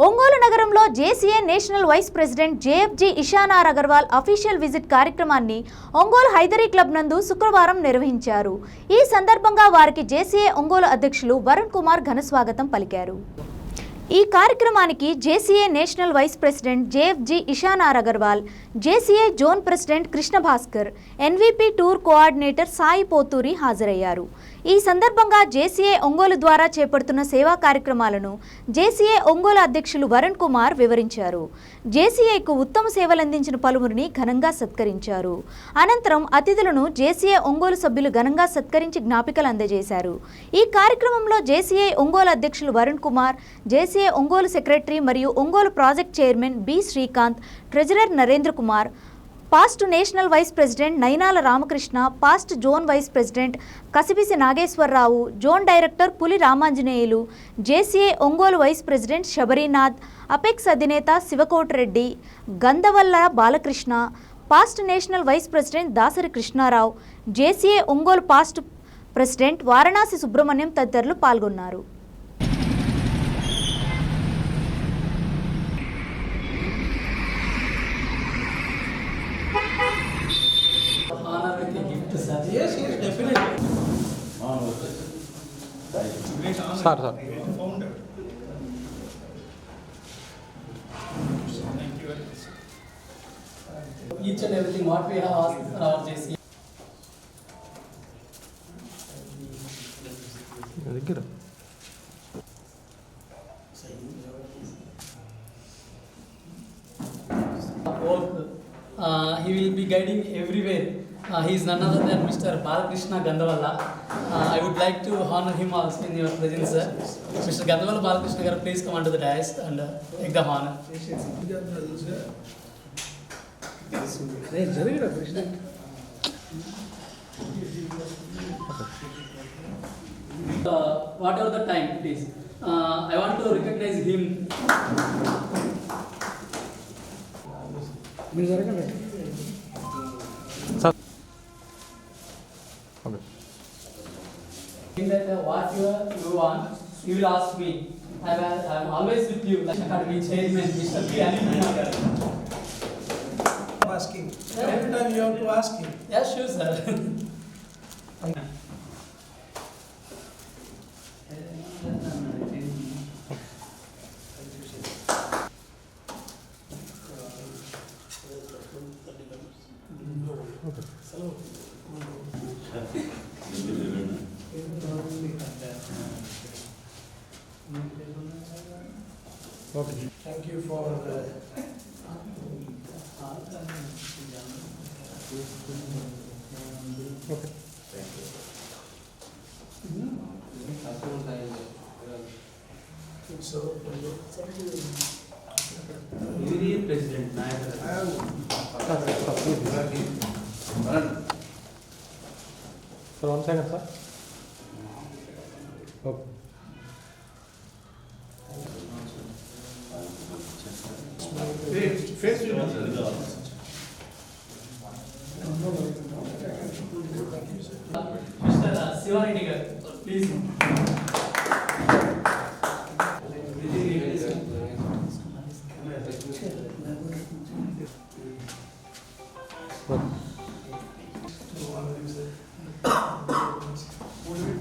ఒంగోలు నగరంలో JCA national vice president JFG ఇషానార్ Agarwal official visit కార్యక్రమాన్ని Ongole Haidari club నందు శుక్రవారం నిర్వహించారు. ఈ సందర్భంగా వారికి జేసీఏ ఒంగోలు అధ్యక్షులు వరుణ్ కుమార్ ఘనస్వాగతం పలికారు. ఈ కార్యక్రమానికి JCA national vice president JFG ఇషానార్ Agarwal JCA zone president Krishna Bhaskar NVP tour coordinator Sai Pothuri హాజరయ్యారు. ఈ సందర్భంగా జేసీఏ ఒంగోలు ద్వారా చేపడుతున్న సేవా కార్యక్రమాలను జేసీఏ ఒంగోలు అధ్యక్షులు వరుణ్ కుమార్ వివరించారు. జేసీఏకు ఉత్తమ సేవలందించిన పలువురిని ఘనంగా సత్కరించారు. అనంతరం అతిథులను జేసీఏ ఒంగోలు సభ్యులు ఘనంగా సత్కరించి జ్ఞాపికలు అందజేశారు. ఈ కార్యక్రమంలో జేసీఐ ఒంగోలు అధ్యక్షులు వరుణ్ కుమార్ జేసీఐ ఒంగోలు సెక్రటరీ మరియు Ongole project chairman B. Srikanth treasurer Narendra Kumar past national vice president Nainala Ramakrishna past zone vice president కసిపిసి Nageswararao zone director Puli Ramanjaneyulu JCA Ongole vice president Sabarinath apex అధినేత Sivakotireddy Gandhavalla Balakrishna past national vice president Dasari Krishnarao JCA Ongole past president Varanasi Subrahmanyam తదితరులు పాల్గొన్నారు. Sir sir Each and everything what we have asked for our JC. మీ దగ్గర Work. Uh, he will be guiding everywhere. Uh, he is none other than Mr. Balakrishna Gandavala. Uh, I would like to honor him also in your presence, sir. Mr. Gandawalla Balakrishna, sir, please come under the dais and uh, take the honor. Uh, whatever the time, please. Uh, I want to recognize him. That uh, what you, you want, you will ask me. I am, I am always with you. Like Academy Chairman, Mr. P. Anil asking. Every time you have to ask him. Yeah, sure, sir. Okay. Thank you for the. Okay. So, union president ನಾಯಕರ sir one second sir. నాయకులు sir one second sir okay Mr. uh, Sivareddy garu, please.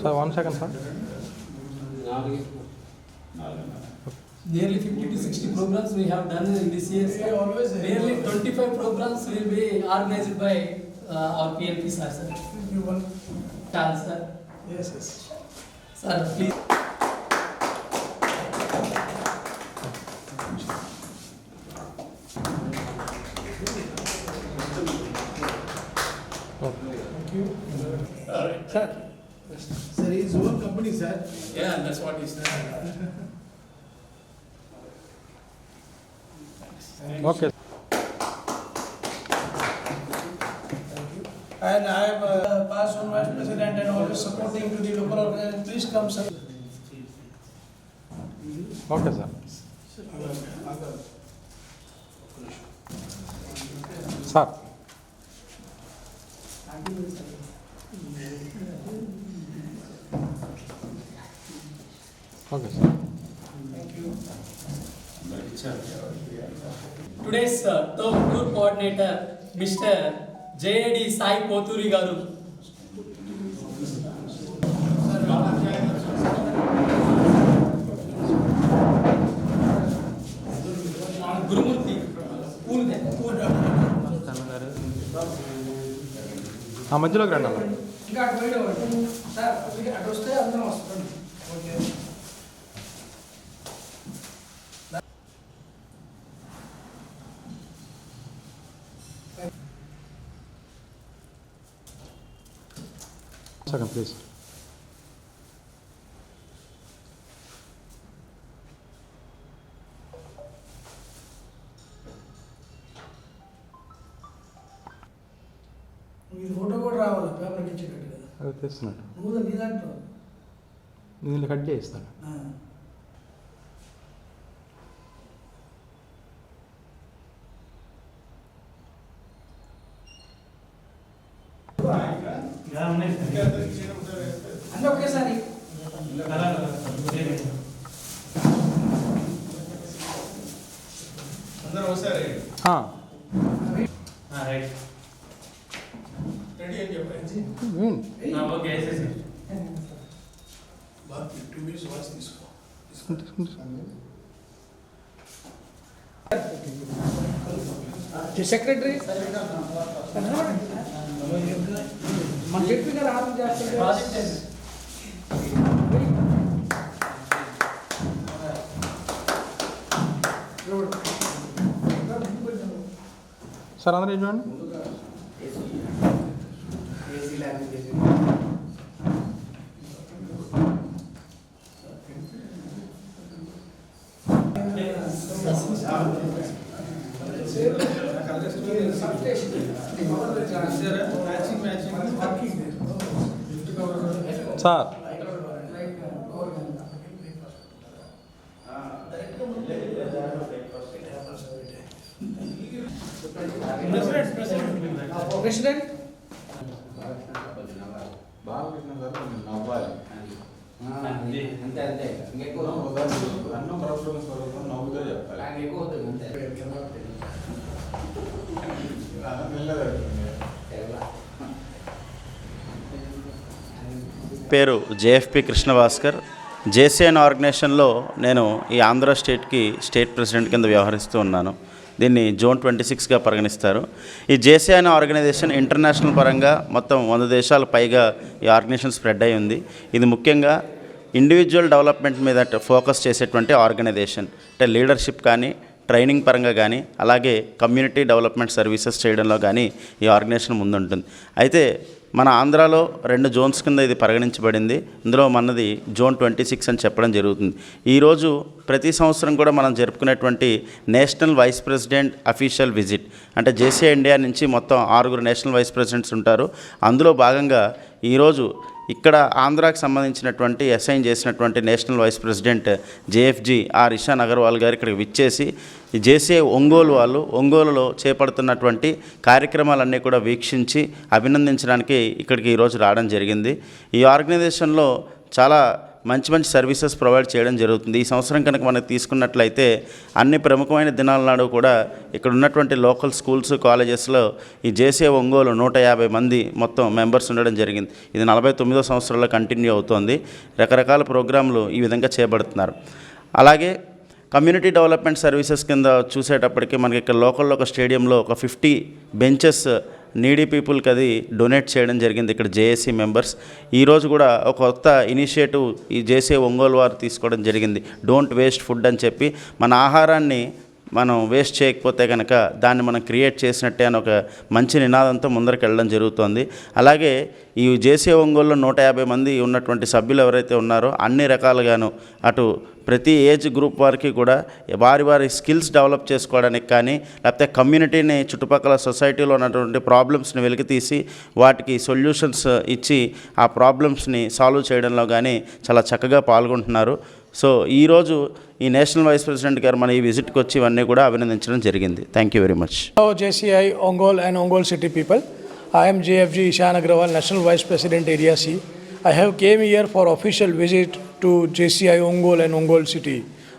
Sir one second sir 60 programs we have done in this year. sir. Yeah, always. Nearly 25 programs will be organized by uh, our PNP sir, sir. You want, Chance, sir. yes, yes. Sir, please. Okay Thank you. Sir. Sir, his own company, sir. Yeah, that's what he said. Okay. You, And I have uh, past on vice president and always supporting to the local organization. Please come, sir. Okay, sir. Sir. Okay, sir. Thank you. Today's tour coordinator mister JAD Sai Pothuri గారు గురుమూర్తి ఆ మధ్యలోకి రండి అన్న ఇంకా అటు. Sir అటు వస్తే అందరం వస్తాం. ఓకే. ప్లీజ్ ఈ ఫోటో కూడా రావాలి పేపర్కి ఇచ్చేటట్టు కదా. అది దాంట్లో? నేను కట్ చేయిస్తాను. ఆ. సెక్రటరీ మన చెప్పి గారు సార్ అందరూ చూడండి సార్ ప్రెసిడెంట్ బాలకృష్ణ గారు నవ్వాలి. అంతే అంతే. అన్నం ప్రభుత్వం స్వరూపం నవ్వుతో చెప్పాలి. అన్నం మెల్లగా పేరు జేఎఫ్పి కృష్ణభాస్కర్. జేసీఎన్ ఆర్గనైజేషన్లో నేను ఈ ఆంధ్ర స్టేట్కి స్టేట్ ప్రెసిడెంట్ కింద వ్యవహరిస్తూ ఉన్నాను. దీన్ని జోన్ ట్వంటీ సిక్స్గా పరిగణిస్తారు. ఈ జేసీ అనే ఆర్గనైజేషన్ ఇంటర్నేషనల్ పరంగా మొత్తం వంద దేశాల పైగా ఈ ఆర్గనైజేషన్ స్ప్రెడ్ అయి ఉంది. ఇది ముఖ్యంగా ఇండివిజువల్ డెవలప్మెంట్ మీద ఫోకస్ చేసేటువంటి ఆర్గనైజేషన్. అంటే లీడర్షిప్ కానీ ట్రైనింగ్ పరంగా కానీ అలాగే కమ్యూనిటీ డెవలప్మెంట్ సర్వీసెస్ చేయడంలో కానీ ఈ ఆర్గనైజేషన్ ముందుంటుంది. అయితే మన ఆంధ్రాలో రెండు జోన్స్ కింద ఇది పరిగణించబడింది. ఇందులో మనది జోన్ ట్వంటీ సిక్స్ అని చెప్పడం జరుగుతుంది. ఈరోజు ప్రతి సంవత్సరం కూడా మనం జరుపుకునేటువంటి national vice president official visit. అంటే జేసీ ఇండియా నుంచి మొత్తం ఆరుగురు నేషనల్ వైస్ ప్రెసిడెంట్స్ ఉంటారు. అందులో భాగంగా ఈరోజు ఇక్కడ ఆంధ్రాకి సంబంధించినటువంటి అసైన్ చేసినటువంటి national vice president JFG R Ishan Agarwal గారు ఇక్కడికి విచ్చేసి ఈ ఒంగోలు వాళ్ళు ఒంగోలులో చేపడుతున్నటువంటి కార్యక్రమాలన్నీ కూడా వీక్షించి అభినందించడానికి ఇక్కడికి ఈరోజు రావడం జరిగింది. ఈ ఆర్గనైజేషన్లో చాలా మంచి మంచి సర్వీసెస్ ప్రొవైడ్ చేయడం జరుగుతుంది. ఈ సంవత్సరం కనుక మనకు తీసుకున్నట్లయితే అన్ని ప్రముఖమైన దినాల నాడు కూడా ఇక్కడ ఉన్నటువంటి లోకల్ స్కూల్స్ కాలేజెస్లో ఈ జేసే ఒంగోలు నూట యాభై మంది మొత్తం మెంబర్స్ ఉండడం జరిగింది. ఇది నలభై తొమ్మిదో సంవత్సరంలో కంటిన్యూ అవుతోంది. రకరకాల ప్రోగ్రాంలు ఈ విధంగా చేపడుతున్నారు. అలాగే కమ్యూనిటీ డెవలప్మెంట్ సర్వీసెస్ కింద చూసేటప్పటికి మనకి ఇక్కడ లోకల్లో ఒక స్టేడియంలో ఒక ఫిఫ్టీ బెంచెస్ నీడీ పీపుల్కి అది డొనేట్ చేయడం జరిగింది ఇక్కడ జేఏసీ మెంబర్స్. ఈరోజు కూడా ఒక కొత్త ఇనిషియేటివ్ ఈ జేసీ ఒంగోలు వారు తీసుకోవడం జరిగింది. డోంట్ వేస్ట్ ఫుడ్ అని చెప్పి మన ఆహారాన్ని మనం వేస్ట్ చేయకపోతే కనుక దాన్ని మనం క్రియేట్ చేసినట్టే అని ఒక మంచి నినాదంతో ముందరికి వెళ్ళడం జరుగుతోంది. అలాగే ఈ జేసీ ఒంగోలులో నూట యాభై మంది ఉన్నటువంటి సభ్యులు ఎవరైతే ఉన్నారో అన్ని రకాలుగాను అటు ప్రతి ఏజ్ గ్రూప్ వారికి కూడా వారి వారి స్కిల్స్ డెవలప్ చేసుకోవడానికి కానీ లేకపోతే కమ్యూనిటీని చుట్టుపక్కల సొసైటీలో ఉన్నటువంటి ప్రాబ్లమ్స్ని వెలికితీసి వాటికి సొల్యూషన్స్ ఇచ్చి ఆ ప్రాబ్లమ్స్ని సాల్వ్ చేయడంలో కానీ చాలా చక్కగా పాల్గొంటున్నారు. సో ఈరోజు ఈ నేషనల్ వైస్ ప్రెసిడెంట్ గారు మన ఈ విజిట్కి వచ్చి ఇవన్నీ కూడా అభినందించడం జరిగింది. Thank you very much hello JCI Ongole and Ongole city people I'm JFG Ishan Agarwal national vice president area C I have came here for official visit to JCI Ongole and Ongole city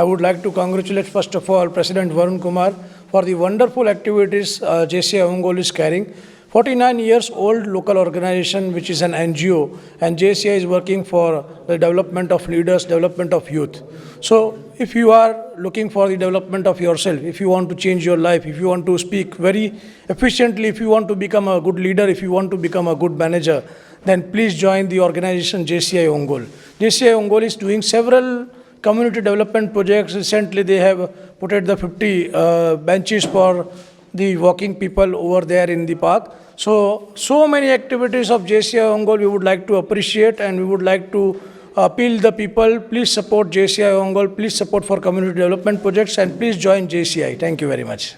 I would like to congratulate first of all president Varun Kumar for the wonderful activities JCI Ongole is carrying 49 years old local organization which is an NGO and JCI is working for the development of leaders, development of youth. So if you are looking for the development of yourself, if you want to change your life, if you want to speak very efficiently, if you want to become a good leader, if you want to become a good manager, then please join the organization JCI Ongol. JCI Ongol is doing several community development projects. Recently, they have put at the 50 uh, benches for the walking people over there in the park. So, so many activities of JCI Ongole we would like to appreciate and we would like to appeal the people. Please support JCI Ongole. Please support for community development projects and please join JCI. Thank you very much.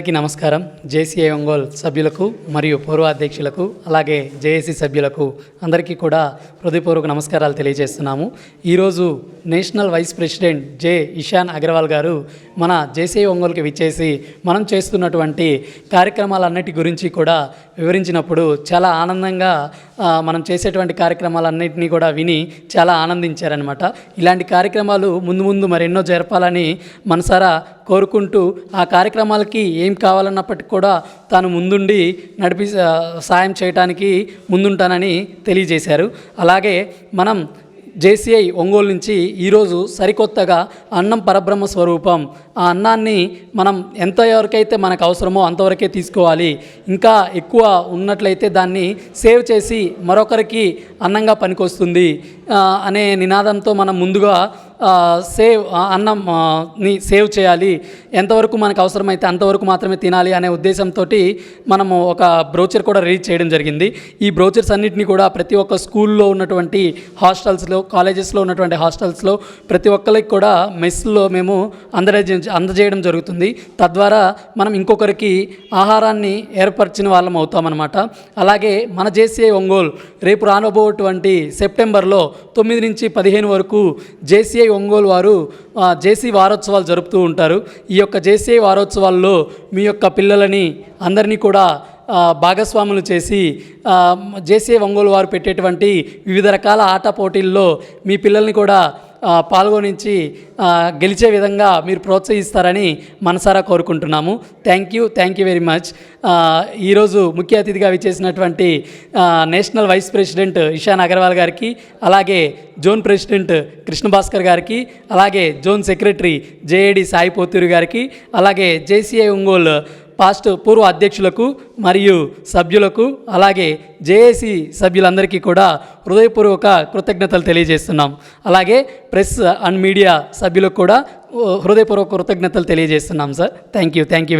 అందరికీ నమస్కారం. JCI Ongole సభ్యులకు మరియు పూర్వాధ్యక్షులకు అలాగే JAC సభ్యులకు అందరికీ కూడా హృదయపూర్వక నమస్కారాలు తెలియజేస్తున్నాము. ఈరోజు national vice president J Ishan Agarwal గారు మన జేసీఐ ఒంగోల్కి విచ్చేసి మనం చేస్తున్నటువంటి కార్యక్రమాలన్నిటి గురించి కూడా వివరించినప్పుడు చాలా ఆనందంగా మనం చేసేటువంటి కార్యక్రమాలన్నింటినీ కూడా విని చాలా ఆనందించారనమాట ఇలాంటి కార్యక్రమాలు ముందు ముందు మరెన్నో జరపాలని మనసారా కోరుకుంటూ ఆ కార్యక్రమాలకి ఏం కావాలన్నప్పటికీ కూడా తాను ముందుండి నడిపి సాయం చేయడానికి ముందుంటానని తెలియజేశారు. అలాగే మనం జేసీఐ ఒంగోలు నుంచి ఈరోజు సరికొత్తగా అన్నం పరబ్రహ్మ స్వరూపం ఆ అన్నాన్ని మనం ఎంతవరకైతే మనకు అవసరమో అంతవరకే తీసుకోవాలి. ఇంకా ఎక్కువ ఉన్నట్లయితే దాన్ని సేవ్ చేసి మరొకరికి అన్నంగా పనికొస్తుంది. అనే నినాదంతో మనం ముందుగా సేవ్ అన్నంని అన్నం ని సేవ్ చేయాలి. ఎంతవరకు మనకు అవసరమైతే అంతవరకు మాత్రమే తినాలి అనే ఉద్దేశంతో మనము ఒక బ్రోచర్ కూడా రిలీజ్ చేయడం జరిగింది. ఈ బ్రోచర్స్ అన్నింటినీ కూడా ప్రతి ఒక్క స్కూల్లో ఉన్నటువంటి హాస్టల్స్లో కాలేజెస్లో ఉన్నటువంటి హాస్టల్స్లో ప్రతి ఒక్కరికి కూడా మెస్లో మేము అందజే అందజేయడం జరుగుతుంది. తద్వారా మనం ఇంకొకరికి ఆహారాన్ని ఏర్పరిచిన వాళ్ళం అవుతామన్నమాట. అలాగే మన జేసీఐ ఒంగోలు రేపు రానబోటువంటి సెప్టెంబర్లో తొమ్మిది నుంచి పదిహేను వరకు జేసీఐ ఒంగోలు వారు జేసీ వారోత్సవాలు జరుపుతూ ఉంటారు. ఈ యొక్క జేసీఐ వారోత్సవాల్లో మీ యొక్క పిల్లలని అందరినీ కూడా భాగస్వాములు చేసి జేసీఐ ఒంగోలు వారు పెట్టేటువంటి వివిధ రకాల ఆట పోటీల్లో మీ పిల్లల్ని కూడా పాల్గొనించి గెలిచే విధంగా మీరు ప్రోత్సహిస్తారని మనసారా కోరుకుంటున్నాము. Thank you thank you very much ఈరోజు ముఖ్య అతిథిగా విచ్చేసినటువంటి national vice president Ishan Agarwal గారికి అలాగే జోన్ ప్రెసిడెంట్ కృష్ణ భాస్కర్ గారికి అలాగే zone secretary JAD Sai Pothuri గారికి అలాగే జేసీఐ ఒంగోలు పాస్ట్ పూర్వ అధ్యక్షులకు మరియు సభ్యులకు అలాగే జేఏసీ సభ్యులందరికీ కూడా హృదయపూర్వక కృతజ్ఞతలు తెలియజేస్తున్నాం. అలాగే ప్రెస్ అండ్ మీడియా సభ్యులకు కూడా హృదయపూర్వక కృతజ్ఞతలు తెలియజేస్తున్నాం sir. Thank you thank you